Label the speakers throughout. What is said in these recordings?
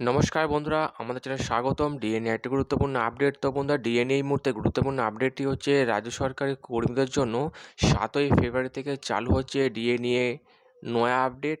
Speaker 1: নমস্কার বন্ধুরা, আমাদের চ্যানেল স্বাগতম। ডিএনএ একটি গুরুত্বপূর্ণ আপডেট তো বন্ধুরা ডিএনএ এই মুহূর্তে গুরুত্বপূর্ণ আপডেটটি হচ্ছে, রাজ্য সরকারের কর্মীদের জন্য সাতই ফেব্রুয়ারি থেকে চালু হচ্ছে ডিএনএ নয়া আপডেট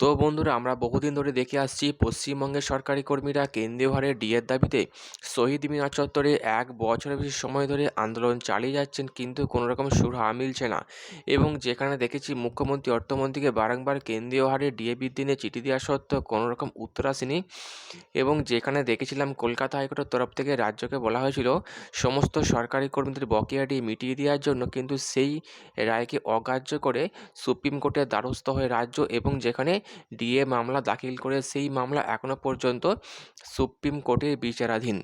Speaker 1: তো বন্ধুরা, আমরা বহুদিন ধরে দেখে আসছি পশ্চিমবঙ্গের সরকারি কর্মীরা কেন্দ্রীয় হারে ডিএর দাবিতে শহীদ মিনার চত্বরে এক বছরের বেশি সময় ধরে আন্দোলন চালিয়ে যাচ্ছেন, কিন্তু কোনো রকম সুরাহা মিলছে না। এবং যেখানে দেখেছি মুখ্যমন্ত্রী, অর্থমন্ত্রীকে বারংবার কেন্দ্রীয় হারে ডিএ বৃদ্ধি নিয়ে চিঠি দেওয়া সত্ত্বেও কোনো রকম উত্তর আসেনি। এবং যেখানে দেখেছিলাম, কলকাতা হাইকোর্টের তরফ থেকে রাজ্যকে বলা হয়েছিল, সমস্ত সরকারি কর্মীদের বকেয়াটি মিটিয়ে দেওয়ার জন্য, কিন্তু সেই রায়কে অগ্রাহ্য করে সুপ্রিম কোর্টের দ্বারস্থ হয়ে রাজ্য এবং যেখানে ডিএ মামলা দাখিল করে সেই মামলা এখনও পর্যন্ত সুপ্রিম কোর্টের বিচারাধীন।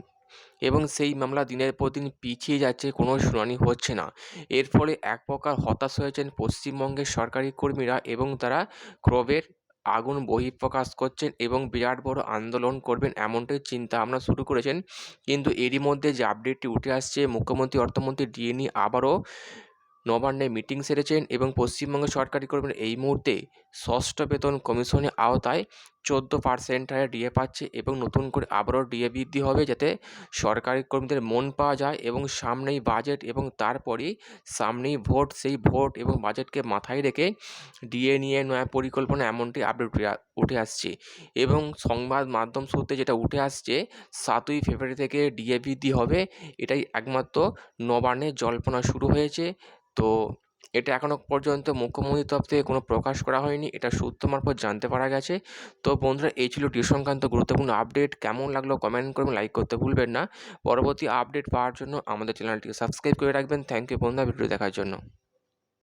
Speaker 1: এবং সেই মামলা দিনের পর দিন পিছিয়ে যাচ্ছে, কোনো শুনানি হচ্ছে না। এর ফলে এক প্রকার হতাশ হয়েছেন পশ্চিমবঙ্গের সরকারি কর্মীরা এবং তারা ক্রোবের আগুন বহিঃপ্রকাশ করছেন এবং বিরাট বড় আন্দোলন করবেন এমনটাই চিন্তা ভাবনা শুরু করেছেন। কিন্তু এরই মধ্যে যে আপডেটটি উঠে আসছে, মুখ্যমন্ত্রী, অর্থমন্ত্রী ডিএনই আবারও নবান্নে মিটিং সেরেছেন এবং পশ্চিমবঙ্গ সরকারি কর্মীরা এই মুহূর্তে ষষ্ঠ বেতন কমিশনের আওতায় চোদ্দ পার্সেন্ট হারে ডিএ পাচ্ছে এবং নতুন করে আবারও ডিএ বৃদ্ধি হবে যাতে সরকারি কর্মীদের মন পাওয়া যায় এবং সামনেই বাজেট এবং তারপরেই সামনেই ভোট সেই ভোট এবং বাজেটকে মাথায় রেখে ডিএ নিয়ে নয়া পরিকল্পনা এমনটি আপডেট উঠে আসছে। এবং সংবাদ মাধ্যম সূত্রে যেটা উঠে আসছে, সাতই ফেব্রুয়ারি থেকে ডিএ বৃদ্ধি হবে। এটাই একমাত্র নবান্নে জল্পনা শুরু হয়েছে। তো এটা এখনও পর্যন্ত মুখ্যমন্ত্রীর তরফ থেকে কোনো প্রকাশ করা হয়নি। এটা সূত্র মারফত জানতে পারা গেছে। তো বন্ধুরা, এই ছিল টিউশন সংক্রান্ত গুরুত্বপূর্ণ আপডেট। কেমন লাগল কমেন্ট করবেন লাইক করতে ভুলবেন না। পরবর্তী আপডেট পাওয়ার জন্য আমাদের চ্যানেলটিকে সাবস্ক্রাইব করে রাখবেন। থ্যাংক ইউ বন্ধুরা, ভিডিও দেখার জন্য।